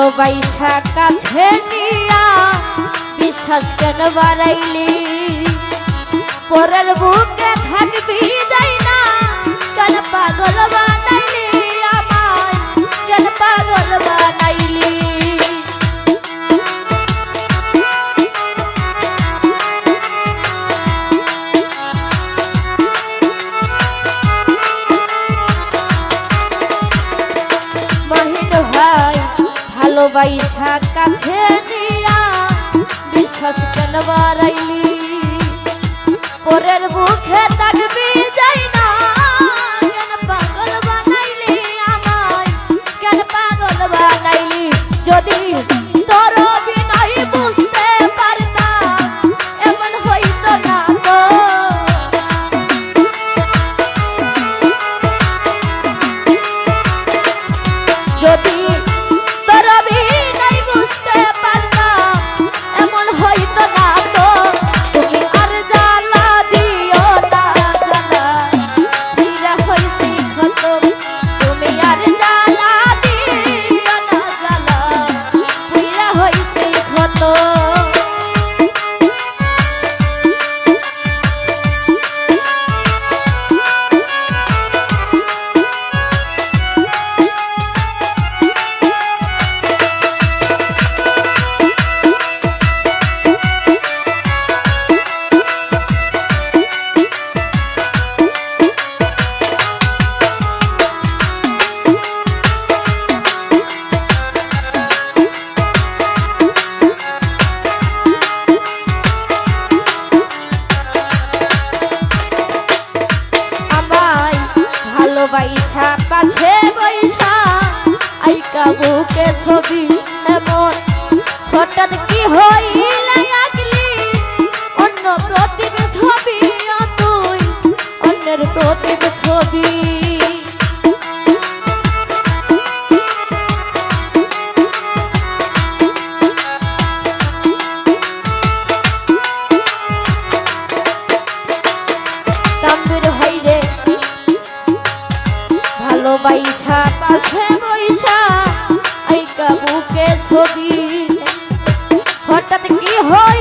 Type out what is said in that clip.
ভালোবাইসা কাছে নিয়া বিশ্বাস কেন বাড়াইলি? পরের বুকে থাকবি যাই না কেন পাগল বা ভালোবাসা কাছে নিয়া বিশ্বাস কেন বাড়াইলি? পরের ভালোবাসা পাশে বৈশা আইকা বুকে ছবি এমন হঠাৎ কি হইলে? হঠাৎ কি হই